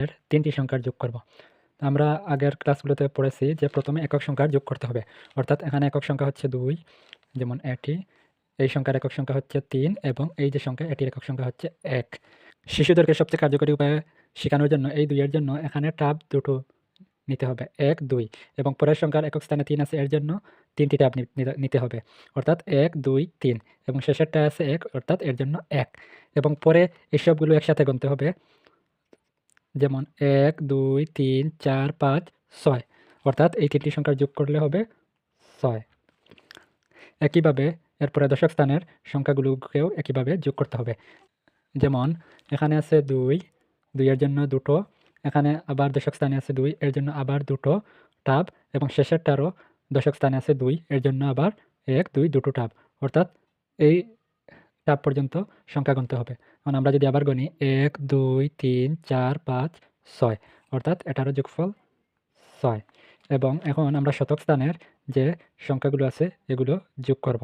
এর তিনটি সংখ্যার যোগ করব। আমরা আগের ক্লাসগুলোতে পড়েছি যে প্রথমে একক সংখ্যার যোগ করতে হবে। অর্থাৎ এখানে একক সংখ্যা হচ্ছে দুই, যেমন এটি, এই সংখ্যার একক সংখ্যা হচ্ছে তিন এবং এই যে সংখ্যা, এটির একক সংখ্যা হচ্ছে এক। শিশুদেরকে সবচেয়ে কার্যকরী উপায়ে শেখানোর জন্য এই দুইয়ের জন্য এখানে টাব দুটো নিতে হবে, এক, দুই এবং পরের সংখ্যার একক স্থানে তিন আছে, এর জন্য তিনটি ট্যাব নিতে হবে। অর্থাৎ এক, দুই, তিন এবং শেষেরটা আছে এক, অর্থাৎ এর জন্য এক এবং পরে এসবগুলো একসাথে গুনতে হবে। যেমন এক, দুই, তিন, চার, পাঁচ, ছয়। অর্থাৎ এই তিনটি সংখ্যার যোগ করলে হবে ছয়। একইভাবে এরপরে দশক স্থানের সংখ্যাগুলোকেও একইভাবে যোগ করতে হবে। যেমন, এখানে আছে দুই দুইয়ের জন্য দুটো। এখানে আবার দশক স্থানে আছে দুই, এর জন্য আবার দুটো টাব। এবং শেষেরটারও দশক স্থানে আছে দুই, এর জন্য আবার এক, দুই, দুটো টাব। অর্থাৎ এই টাব পর্যন্ত সংখ্যা গুনতে হবে। এখন আমরা যদি আবার গণি এক, দুই, তিন, চার, পাঁচ, ছয়, অর্থাৎ এটারও যোগফল ছয়। এবং এখন আমরা শতক স্থানের যে সংখ্যাগুলো আছে, এগুলো যোগ করব।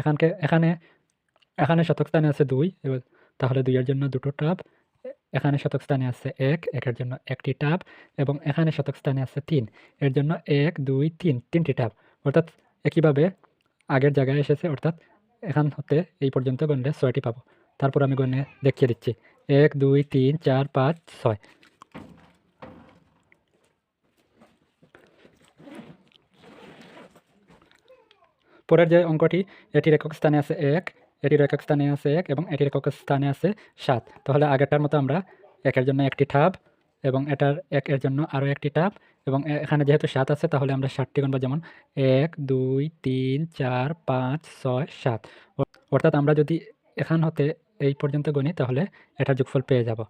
এখানকে, এখানে এখানে শতক স্থানে আছে দুই তাহলে দুইয়ের জন্য দুটো টাব, এখানে শতক স্থানে আছে এক, একের জন্য একটি টাব, এবং এখানে শতক স্থানে আছে তিন, এর জন্য এক, দুই, তিন, তিনটি টাব। অর্থাৎ একইভাবে আগের জায়গায় এসেছে, অর্থাৎ এখান হতে এই পর্যন্ত গণলে ছয়টি পাবো। তারপর আমি গণে দেখিয়ে দিচ্ছি। এক, দুই, তিন, চার, পাঁচ, ছয়। পরের যে অঙ্কটি এটির একক স্থানে আছে এক, এটির একক স্থানে আছে এক এবং এটির একক স্থানে আছে সাত। তাহলে আগেরটার মতো আমরা একের জন্য একটি ঠাপ এবং এটার এক এর জন্য আরও একটি টাপ এবং এখানে যেহেতু সাত আছে, তাহলে আমরা সাতটি গণব যেমন এক, দুই, তিন, চার, পাঁচ, ছয়, সাত। অর্থাৎ আমরা যদি এখান হতে এই পর্যন্ত গণি তাহলে এটার যোগফল পেয়ে যাব।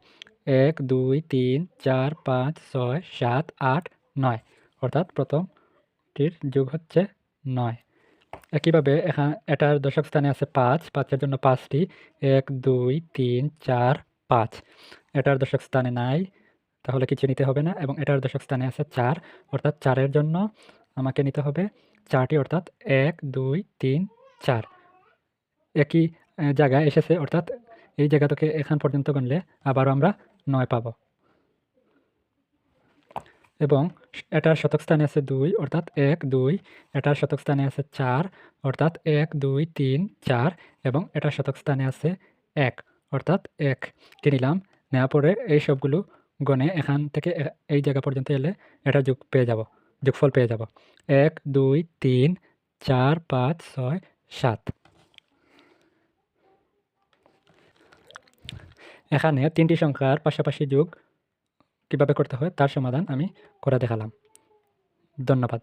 এক, দুই, তিন, চার, পাঁচ, ছয়, সাত, আট, নয়। অর্থাৎ প্রথমটির যোগ হচ্ছে নয়। একইভাবে এখানে এটার দশক স্থানে আছে পাঁচ, পাঁচের জন্য পাঁচটি। এক, দুই, তিন, চার, পাঁচ। এটার দশক স্থানে নাই। তাহলে কিছু নিতে হবে না এবং এটার দশক স্থানে আছে চার, অর্থাৎ চারের জন্য আমাকে নিতে হবে চারটি, অর্থাৎ এক, দুই, তিন, চার। একই জায়গায় এসেছে, অর্থাৎ এই জায়গা থেকে এখান পর্যন্ত গণলে আবারও আমরা নয় পাব। এবং এটার শতক স্থানে আছে দুই, অর্থাৎ এক, দুই। এটার শতক স্থানে আছে চার, অর্থাৎ এক, দুই, তিন, চার এবং এটার শতক স্থানে আছে এক, অর্থাৎ এক। কে নিলাম? নেওয়া পরে এই সবগুলো গণে এখান থেকে এই জায়গা পর্যন্ত এলে এটা যোগ পেয়ে যাব, যোগফল পেয়ে যাব। এক, দুই, তিন, চার, পাঁচ, ছয়, সাত। এখানে তিনটি সংখ্যার পাশাপাশি যোগ কীভাবে করতে হয় তার সমাধান আমি করে দেখালাম। ধন্যবাদ।